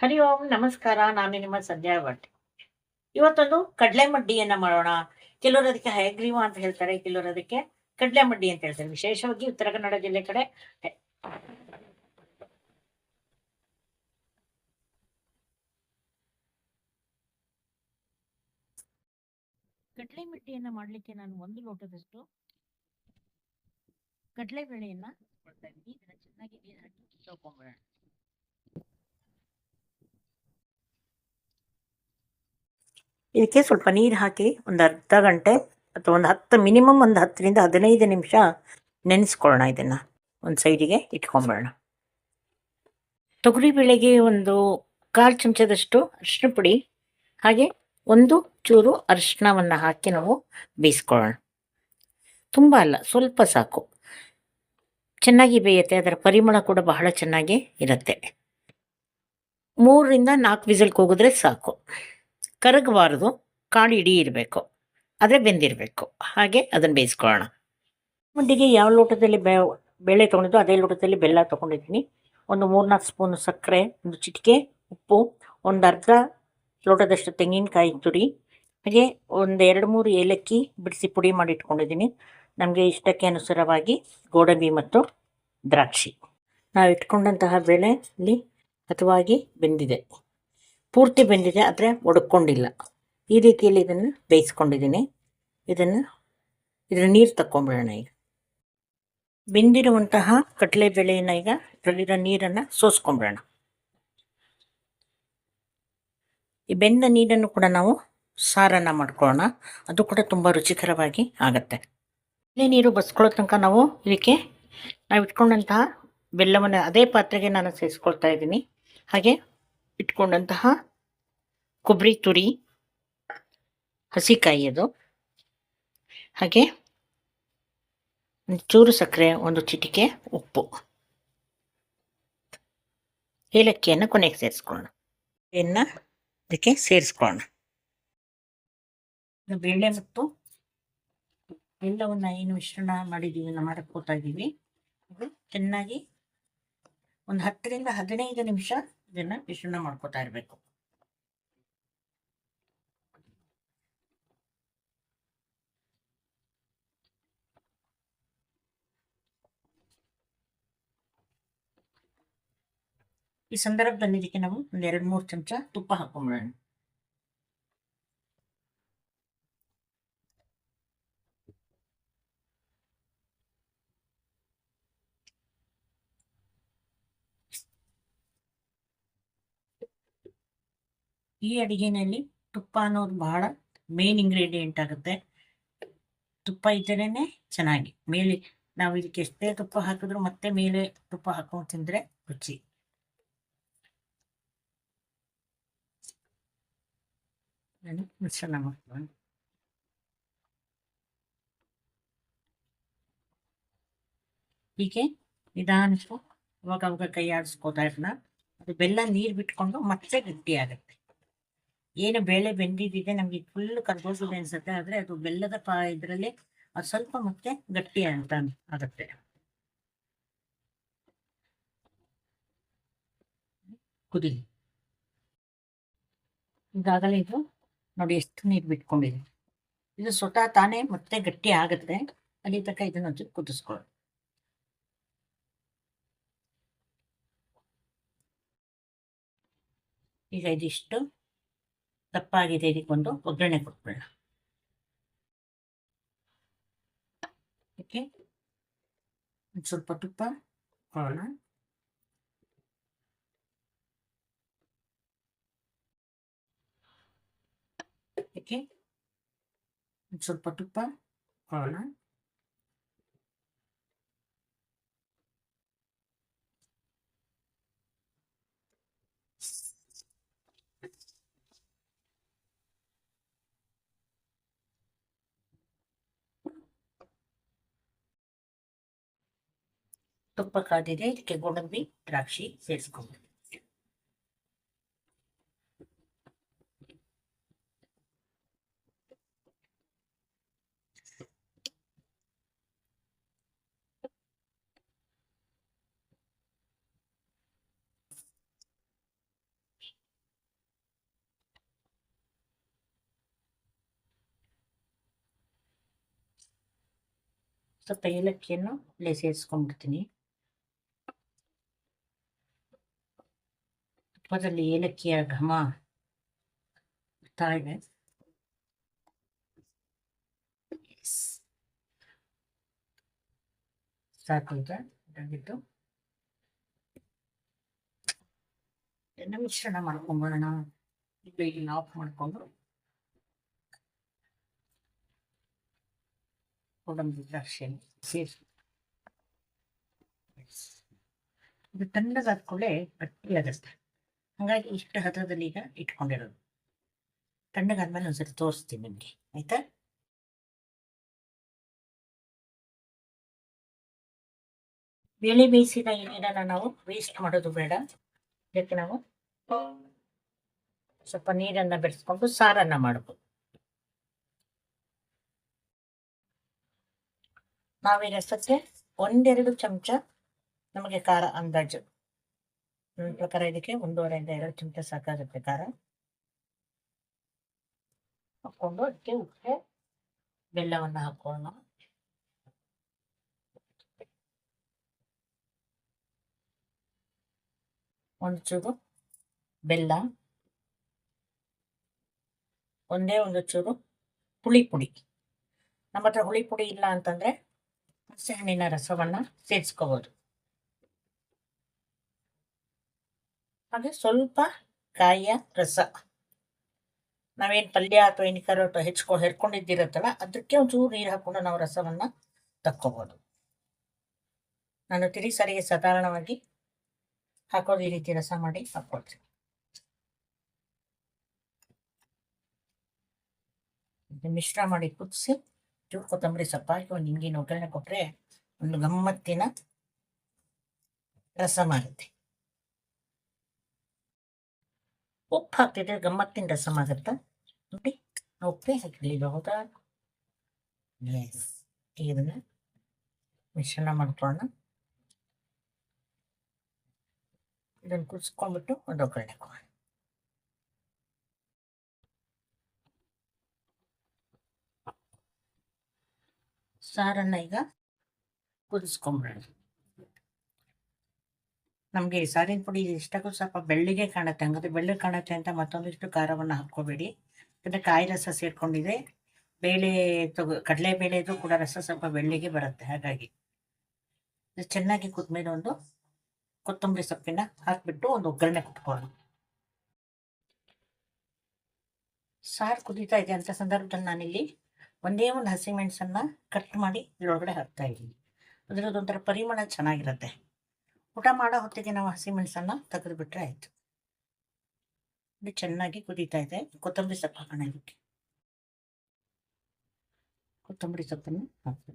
ಹರಿ ಓಂ, ನಮಸ್ಕಾರ. ನಾನು ನಿಮ್ಮ ಸಂಧ್ಯಾ ಭಟ್ ಇವತ್ತೊಂದು ಕಡಲೆ ಮಡ್ಡಿಯನ್ನ ಮಾಡೋಣ. ಕೆಲವರು ಅದಕ್ಕೆ ಹಯಗ್ರೀವ ಅಂತ ಹೇಳ್ತಾರೆ, ಕೆಲವರು ಅದಕ್ಕೆ ಕಡಲೆ ಮಡ್ಡಿ ಅಂತ ಹೇಳ್ತಾರೆ. ವಿಶೇಷವಾಗಿ ಉತ್ತರ ಕನ್ನಡ ಜಿಲ್ಲೆ ಕಡೆ ಕಡಲೆ ಮಡ್ಡಿಯನ್ನ ಮಾಡ್ಲಿಕ್ಕೆ ನಾನು ಒಂದು ಲೋಟದಷ್ಟು ಕಡಲೆ ಬೇಳೆಯನ್ನ ಚೆನ್ನಾಗಿ ನೀರು ಹಾಕಿ ಇದಕ್ಕೆ ಸ್ವಲ್ಪ ನೀರು ಹಾಕಿ ಒಂದು ಅರ್ಧ ಗಂಟೆ ಅಥವಾ ಒಂದು ಹತ್ತು, ಮಿನಿಮಮ್ ಒಂದು ಹತ್ತರಿಂದ ಹದಿನೈದು ನಿಮಿಷ ನೆನೆಸ್ಕೊಳ್ಳೋಣ ಇದನ್ನು. ಒಂದು ಸೈಡಿಗೆ ಇಟ್ಕೊಂಬಿಡೋಣ ತೊಗರಿ ಬೇಳೆಗೆ ಒಂದು ಕಾಲು ಚಮಚದಷ್ಟು ಅರಿಶಿನ ಪುಡಿ, ಹಾಗೆ ಒಂದು ಚೂರು ಅರಿಶಿನವನ್ನು ಹಾಕಿ ನಾವು ಬೇಯಿಸ್ಕೊಳ್ಳೋಣ. ತುಂಬ ಅಲ್ಲ, ಸ್ವಲ್ಪ ಸಾಕು. ಚೆನ್ನಾಗಿ ಬೇಯುತ್ತೆ, ಅದರ ಪರಿಮಳ ಕೂಡ ಬಹಳ ಚೆನ್ನಾಗಿ ಇರುತ್ತೆ. ಮೂರರಿಂದ ನಾಲ್ಕು ವಿಸಲ್ಗೆ ಹೋಗಿದ್ರೆ ಸಾಕು. ಕರಗಬಾರ್ದು, ಕಾಳು ಇಡೀ ಇರಬೇಕು, ಆದರೆ ಬೆಂದಿರಬೇಕು. ಹಾಗೆ ಅದನ್ನು ಬೇಯಿಸ್ಕೊಳ್ಳೋಣ. ಮುಂದಿಗೆ ಯಾವ ಲೋಟದಲ್ಲಿ ಬೆ, ಬೇಳೆ ತೊಗೊಂಡಿದ್ದು ಅದೇ ಲೋಟದಲ್ಲಿ ಬೆಲ್ಲ ತೊಗೊಂಡಿದ್ದೀನಿ. ಒಂದು ಮೂರ್ನಾಲ್ಕು ಸ್ಪೂನು ಸಕ್ಕರೆ, ಒಂದು ಚಿಟಿಕೆ, ಉಪ್ಪು, ಒಂದು ಅರ್ಧ ಲೋಟದಷ್ಟು ತೆಂಗಿನಕಾಯಿ ತುರಿ, ಹಾಗೆ ಒಂದು ಎರಡು ಮೂರು ಏಲಕ್ಕಿ ಬಿಡಿಸಿ ಪುಡಿ ಮಾಡಿ ಇಟ್ಕೊಂಡಿದ್ದೀನಿ. ನಮಗೆ ಇಷ್ಟಕ್ಕೆ ಅನುಸಾರವಾಗಿ ಗೋಡಂಬಿ ಮತ್ತು ದ್ರಾಕ್ಷಿ. ನಾವು ಇಟ್ಕೊಂಡಂತಹ ಬೆಳೆ ಇಲ್ಲಿ ಹತವಾಗಿ ಬೆಂದಿದೆ. ಪೂರ್ತಿ ಬೆಂದಿದೆ, ಆದರೆ ಒಡ್ಕೊಂಡಿಲ್ಲ. ಈ ರೀತಿಯಲ್ಲಿ ಇದನ್ನು ಬೇಯಿಸ್ಕೊಂಡಿದ್ದೀನಿ. ಇದನ್ನು, ಇದರ ನೀರು ತಕ್ಕೊಂಬಿಡೋಣ ಈಗ. ಬೆಂದಿರುವಂತಹ ಕಡಲೆ ಬೆಳೆಯನ್ನು ಈಗ ಇದರಲ್ಲಿರೋ ನೀರನ್ನು ಸೋಸ್ಕೊಂಬಿಡೋಣ. ಈ ಬೆಂದ ನೀರನ್ನು ಕೂಡ ನಾವು ಸಾರನ್ನು ಮಾಡ್ಕೊಳ್ಳೋಣ. ಅದು ಕೂಡ ತುಂಬ ರುಚಿಕರವಾಗಿ ಆಗುತ್ತೆ. ಕಡಲೆ ನೀರು ಬಸ್ಕೊಳ್ಳೋ ತನಕ ನಾವು ಇದಕ್ಕೆ, ನಾವು ಇಟ್ಕೊಂಡಂತಹ ಬೆಲ್ಲವನ್ನು ಅದೇ ಪಾತ್ರೆಗೆ ನಾನು ಸೇರಿಸ್ಕೊಳ್ತಾ ಇದ್ದೀನಿ. ಹಾಗೆ ಇಟ್ಕೊಂಡಂತಹ ಕೊಬ್ಬರಿ ತುರಿ, ಹಸಿಕಾಯಿ ಅದು, ಹಾಗೆ ಚೂರು ಸಕ್ಕರೆ, ಒಂದು ಚಿಟಿಕೆ ಉಪ್ಪು. ಏಲಕ್ಕಿಯನ್ನು ಕೊನೆಗೆ ಸೇರಿಸ್ಕೊಳ್ಳೋಣ. ಎನ್ನ ಇದಕ್ಕೆ ಸೇರಿಸ್ಕೊಳ್ಳೋಣ. ಬೇಳೆ ಮತ್ತು ಎಲ್ಲವನ್ನ ಏನು ಮಿಶ್ರಣ ಮಾಡಿದ್ದೀವಿ ಹೋಗ್ತಾ ಇದ್ದೀವಿ ಇದು ಚೆನ್ನಾಗಿ ಒಂದು ಹತ್ತರಿಂದ ಹದಿನೈದು ನಿಮಿಷ ಇದನ್ನು ಮಿಶ್ರಣ ಮಾಡ್ಕೋತಾ ಇರಬೇಕು. ಈ ಸಂದರ್ಭದಲ್ಲಿ ಇದಕ್ಕೆ ನಾವು ಒಂದು ಎರಡು ಮೂರು ಚಮಚ ತುಪ್ಪ ಹಾಕೊಂಡ್ಬಿಡೋಣ ಈ ಅಡಿಗೆನಲ್ಲಿ ತುಪ್ಪ ಅನ್ನೋದು ಬಹಳ ಮೇನ್ ಇಂಗ್ರೀಡಿಯೆಂಟ್ ಆಗುತ್ತೆ. ತುಪ್ಪ ಇದ್ದರೇನೆ ಚೆನ್ನಾಗಿ. ಮೇಲೆ ನಾವು ಇದಕ್ಕೆ ಎಷ್ಟೇ ತುಪ್ಪ ಹಾಕಿದ್ರು ಮತ್ತೆ ಮೇಲೆ ತುಪ್ಪ ಹಾಕೊಂಡು ತಿಂದ್ರೆ ರುಚಿ. ಮಿಶ್ರಣ ಹೀಗೆ ನಿಧಾನಿಸ್ಕೊ ಅವಾಗ ಅವಾಗ ಕೈ ಆಡಿಸ್ಕೋತಾ ಇರೋಣ ಅದು ಬೆಲ್ಲ ನೀರು ಬಿಟ್ಕೊಂಡು ಮತ್ತೆ ಗಟ್ಟಿ ಆಗುತ್ತೆ ಏನು ಬೇಳೆ ಬೆಂದಿದ್ದಿದೆ ನಮಗೆ ಫುಲ್ ಕರ್ಗೋಸಿದೆ ಅನ್ಸುತ್ತೆ ಆದರೆ ಅದು ಬೆಲ್ಲದ ಪಾ ಇದರಲ್ಲಿ ಅದು ಸ್ವಲ್ಪ ಮತ್ತೆ ಗಟ್ಟಿ ಅಂತ ಆಗುತ್ತೆ. ಕುದಿಲಿ. ಈಗಾಗಲೇ ಇದು ನೋಡಿ ಎಷ್ಟು ನೀರು ಬಿಟ್ಕೊಂಡಿದೆ. ಇದು ಸ್ವತಃ ತಾನೇ ಮತ್ತೆ ಗಟ್ಟಿ ಆಗುತ್ತೆ. ಅಲ್ಲಿ ತನಕ ಇದನ್ನ ಒಂಚೂರು ಕುದಿಸ್ಕೊಳ್ಳಿ ಈಗ ಇದಿಷ್ಟು ತಪ್ಪಾಗಿದೆ ಇದಕ್ಕೊಂದು ಒಗ್ಗರಣೆ ಕೊಟ್ಬಿಡೋಣ. ಓಕೆ. ಸ್ವಲ್ಪ ತುಪ್ಪ ಹಾಕೋಣ ಓಕೆ ಒಂದು ಸ್ವಲ್ಪ ತುಪ್ಪ ಹಾಕೋಣ ತುಪ್ಪ ಕಾದಿದೆ ಇದಕ್ಕೆ ಗೋಡಂಬಿ ದ್ರಾಕ್ಷಿ ಸೇರಿಸ್ಕೊಂಡು ಸ್ವಲ್ಪ ಏಲಕ್ಕಿಯನ್ನು ಇಲ್ಲೇ ಸೇರಿಸ್ಕೊಂಡ್ಬಿಡ್ತೀನಿ ತುಪ್ಪದಲ್ಲಿ ಏಲಕ್ಕಿಯ ಘಮ ಬರ್ತಾ ಇದೆ. ಸಾಕು ಇದಾಗಿದ್ದು ಎಣ್ಣೆ ಮಿಶ್ರಣ ಮಾಡ್ಕೊಂಡ್ಬಿಡೋಣ ಇದನ್ನ ಆಫ್ ಮಾಡಿಕೊಂಡು ಗೋಡಂಬಿ ದ್ರಾಕ್ಷಿ ಸೇರಿಸಿ ಇದು ತಣ್ಣಗಾದ ಕೂಡಲೇ ಗಟ್ಟಿಯಾಗುತ್ತೆ ಹಾಗಾಗಿ ಇಷ್ಟು ಹದದಲ್ಲಿ ಈಗ ಇಟ್ಕೊಂಡಿರೋದು. ತಣ್ಣಗಾದ್ಮೇಲೆ ಒಂದ್ಸರಿ ತೋರಿಸ್ತೀನಿ ನಿಮಗೆ. ಆಯ್ತಾ? ಬೇಳೆ ಬೇಯಿಸಿದ ಎಣ್ಣೆನ ನಾವು ವೇಸ್ಟ್ ಮಾಡೋದು ಬೇಡ. ಇದಕ್ಕೆ ನಾವು ಸ್ವಲ್ಪ ನೀರನ್ನ ಬೆರೆಸ್ಕೊಂಡು ಸಾರನ್ನ ಮಾಡಬಹುದು ನಾವು ಈ ರಸಕ್ಕೆ ಒಂದೆರಡು ಚಮಚ ನಮಗೆ ಖಾರ ಅಂದಾಜು. ನನ್ನ ಪ್ರಕಾರ ಇದಕ್ಕೆ ಒಂದೂವರೆಯಿಂದ ಎರಡು ಚಮಚ ಸಾಕಾಗುತ್ತೆ ಖಾರ. ಹಾಕೊಂಡು ಅದಕ್ಕೆ ಉಪ್ಪೆ, ಬೆಲ್ಲವನ್ನು ಹಾಕೋಣ ಒಂದು ಚೂರು ಬೆಲ್ಲ. ಒಂದೇ ಒಂದು ಚೂರು ಹುಳಿ ಪುಡಿ. ನಮ್ಮ ಹತ್ರ ಹುಳಿ ಪುಡಿ ಇಲ್ಲ ಅಂತಂದ್ರೆ ಹಣ್ಣಿನ ರಸವನ್ನ ಹಾಗೆ ಸ್ವಲ್ಪ ಕಾಯಿಯ ರಸ. ನಾವೇನು ಪಲ್ಯ ಅಥವಾ ಏನು ಅಥವಾ ಹೆಚ್ಕೊ, ಹೆರ್ಕೊಂಡಿದ್ದಿರತ್ತಲ್ಲ ಅದಕ್ಕೆ ಒಂಚೂರು ನೀರು ಹಾಕೊಂಡು ನಾವು ರಸವನ್ನ ತಕ್ಕೋಬೋದು. ನಾನು ತಿಳಿ ಸಾರಿಗೆ ಸಾಧಾರಣವಾಗಿ ಹಾಕೋದು ಈ ರೀತಿ ರಸ ಮಾಡಿ ಹಾಕ್ಕೊಳ್ತೀನಿ ಮಿಶ್ರ ಮಾಡಿ ಕುದಿಸಿ. ಚೂರು ಕೊತ್ತಂಬರಿ ಸೊಪ್ಪು ಹಾಕಿ ಒಂದು ಹಿಂಗಿನ ಒಗ್ಗರಣೆ ಕೊಟ್ಟರೆ ಒಂದು ಗಮ್ಮತ್ತಿನ ರಸಮ್ ಆಗುತ್ತೆ ಉಪ್ಪು ಹಾಕ್ತಿದ್ರೆ ಗಮ್ಮತ್ತಿನ ರಸಮ್ ಆಗುತ್ತಾ ನೋಡಿ ಉಪ್ಪೇ ಹಾಕಿರ್ಲಿಲ್ಲ ಹೌದಾ ಎಸ್ ಇದನ್ನ ಮಿಶ್ರಣ ಮಾಡ್ಕೊಳ್ಳೋಣ. ಇದನ್ನು ಕುದಿಸ್ಕೊಂಡ್ಬಿಟ್ಟು ಒಂದು ಒಗ್ಗರಣೆ ಕೊಡೋಣ ಸಾರನ್ನ ಈಗ ಕುದಿಸ್ಕೊಂಬಿಡೋಣ ನಮಗೆ ಸಾರಿನ ಪುಡಿ ಇಷ್ಟಕ್ಕೂ ಸ್ವಲ್ಪ ಬೆಳ್ಳಿಗೆ ಕಾಣುತ್ತೆ, ಹಂಗಾದ್ರೆ ಬೆಳ್ಳಗೆ ಕಾಣುತ್ತೆ ಅಂತ ಮತ್ತೊಂದಿಷ್ಟು ಖಾರವನ್ನು ಹಾಕ್ಕೋಬೇಡಿ. ಯಾಕಂದರೆ ಕಾಯಿ ರಸ ಸೇರ್ಕೊಂಡಿದೆ. ಬೇಳೆ ತಗೋ ಕಡಲೆ ಬೇಳೆದು ಕೂಡ ರಸ ಸ್ವಲ್ಪ ಬೆಳ್ಳಿಗೆ ಬರುತ್ತೆ, ಹಾಗಾಗಿ. ಚೆನ್ನಾಗಿ ಕುದ್ಮೇಲೆ ಒಂದು ಕೊತ್ತಂಬರಿ ಸೊಪ್ಪಿನ ಹಾಕಿಬಿಟ್ಟು ಒಂದು ಒಗ್ಗರಣೆ ಕೊಟ್ಕೊಳ್ಳೋಣ. ಸಾರು ಕುದೀತಾ ಇದೆ ಅಂತ ಸಂದರ್ಭದಲ್ಲಿ ನಾನಿಲ್ಲಿ ಒಂದೇ ಒಂದು ಹಸಿಮೆಣಸನ್ನ ಕಟ್ ಮಾಡಿ ಇದ್ರೊಳಗಡೆ ಹಾಕ್ತಾ ಇದ್ದೀನಿ. ಒಂಥರ ಪರಿಮಳ ಚೆನ್ನಾಗಿರುತ್ತೆ. ಊಟ ಮಾಡೋ ಹೊತ್ತಿಗೆ ನಾವು ಹಸಿಮೆಣಸನ್ನ ತೆಗೆದು ಬಿಟ್ರೆ ಆಯ್ತು. ಇದು ಚೆನ್ನಾಗಿ ಕುದೀತಾ ಇದೆ. ಕೊತ್ತಂಬರಿ ಸೊಪ್ಪು ಹಾಕೋಣ ಇದಕ್ಕೆ. ಕೊತ್ತಂಬರಿ ಸೊಪ್ಪನ್ನು ಹಾಕ್ತಾ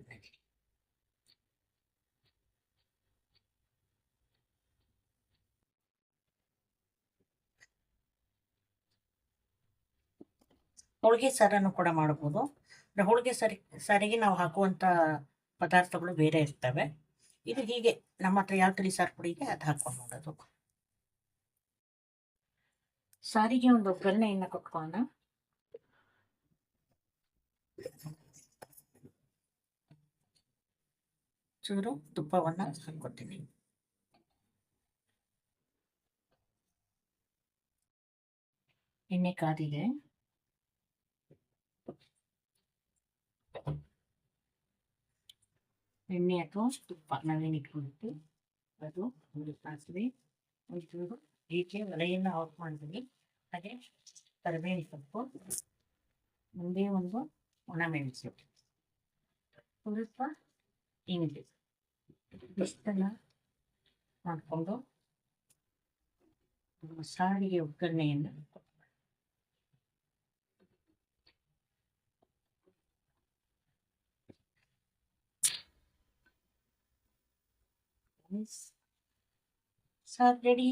ಹೋಳಿಗೆ ಸಾರನ್ನು ಕೂಡ ಮಾಡ್ಬೋದು. ಅಂದ್ರೆ ಹೋಳಿಗೆ ಸರಿ, ಸಾರಿಗೆ ನಾವು ಹಾಕುವಂಥ ಪದಾರ್ಥಗಳು ಬೇರೆ ಇರ್ತವೆ. ಇದು ಹೀಗೆ ನಮ್ಮ ಹತ್ರ ಯಾವ ತಳಿ ಸಾರು ಪುಡಿ ಇದೆ ಅದು ಹಾಕೊಂಡು ನೋಡೋದು ಸಾರಿಗೆ ಒಂದು ಒಗ್ಗರಣೆಯನ್ನು ಕೊಟ್ಕೋಣ ಚೂರು ತುಪ್ಪವನ್ನು ಹಾಕ್ಕೊತೀನಿ ಎಣ್ಣೆ ಕಾದಿದೆ. ಎಣ್ಣೆ ಅಥವಾ ತುಪ್ಪ ನಾವೇನು ಇಟ್ಕೊಂಡಿರ್ತೀವಿ ಅದು ಒಂದು ಸಾಸಿವೆ ಒಂಚೂರು ಹೀಗೆ ಒಲೆಯನ್ನು ಆಫ್ ಮಾಡಿದ್ವಿ ಹಾಗೆ ಕರಿಬೇವಿನ ಸೊಪ್ಪು ಮುಂದೆ ಒಂದು ಒಣಮೆಣಸು ಸ್ವಲ್ಪ ಇಂಗು ಇಷ್ಟೆಲ್ಲ ಮಾಡಿಕೊಂಡು ಸಾರಿಗೆ ಒಗ್ಗರಣೆಯನ್ನು ಸಾರ್ ರೆಡಿ